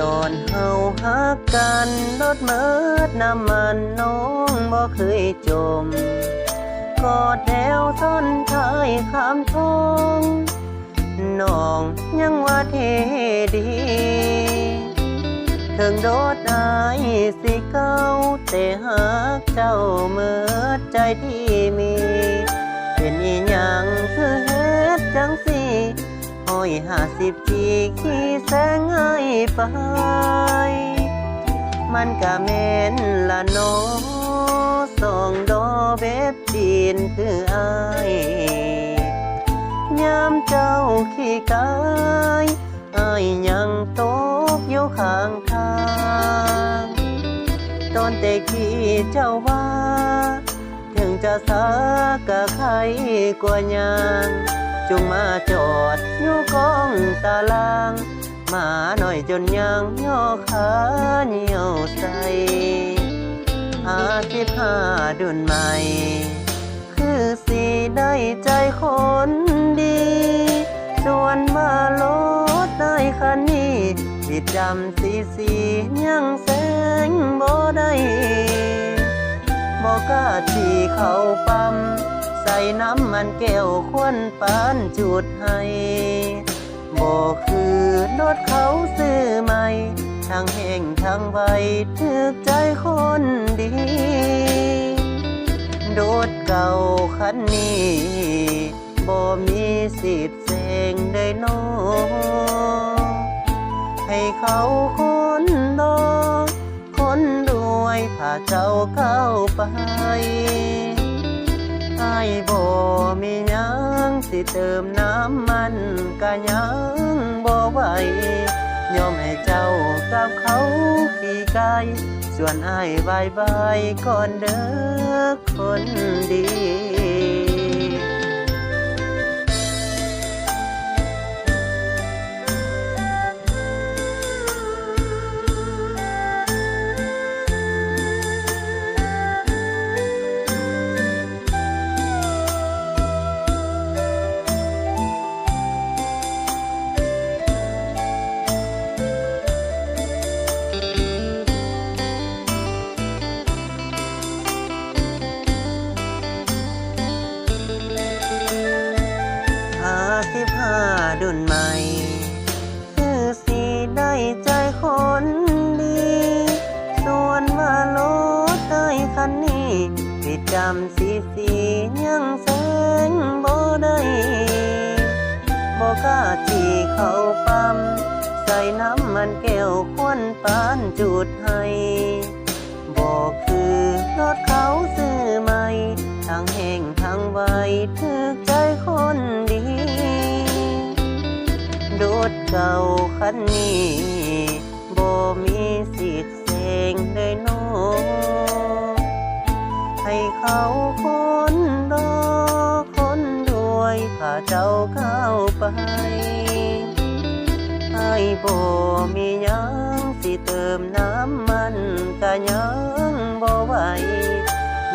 ตอนเฮาฮักกันลดเมิดน้ำมันน้องบ่เคยจม กอดแถวส้นชายคำทองน้องยังว่าเทดีถึงโดดอายสิเก้าแต่หากเจ้าเมิดใจที่มี เป็นอีหยังคือเฮ็ดจัง อยห้าสิบปีขี้แสงเอ้ยไป มันก็แม่นละเน้อสองดอเบ็ดตีนคืออายยามเจ้าขี้กายอายยังตกอยู่ข้างทางตอนแต่ขี้เจ้าว่า ถึงจะสากะใครกว่ายาง จงมาจอดอยู่กองตาราง มาหน่อยจนยังย่อขาเหนียวใสอาทิตย์ห้าดุนใหม่ คือสีได้ใจคนดีส่วนมาลดได้คันนี้บิดจำสีสียังแสงบ่ได้บอกกาที่เขาปั๊ม น้ำมันแก้วควนปานจุดให้บอกคือรถเขาซื้อใหม่ทั้งแห่งทั้งใบถึกใจคนดี โดดเก่าคันนี้บ่มีสิทธิ์เสงได้นอให้เขาคนดอคนรวยพาเจ้าเข้าไป บ่มีหยังสิเติมน้ำมันก็ยังบ่ไหวยอมให้เจ้ากับเขาขี่ไกลส่วนไอ้ายบายบายก่อนเด้อคนดี สิบห้าดุนใหม่ คือสีได้ใจคนดี ส่วนว่ารถได้คันนี้ผิดจำสีสียังแสงบ่ได้บอกกล้าที่เขาปั๊มใส่น้ำมันแก้วควนปานจุดให้บอกคือรถเขาซื้อ เก่าคันนี้บ่มีสิทธิ์เสงได้นอให้เขาคนรอคนรวยพาเจ้าเข้าไปไอ้บ่มียังสิเติมน้ำมันกะยังบ่ไหว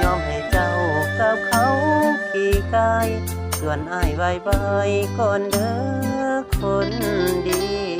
ยอมให้เจ้ากับเขาขี่กายส่วนไอ้ายบายบายก่อนเด้อ คนดี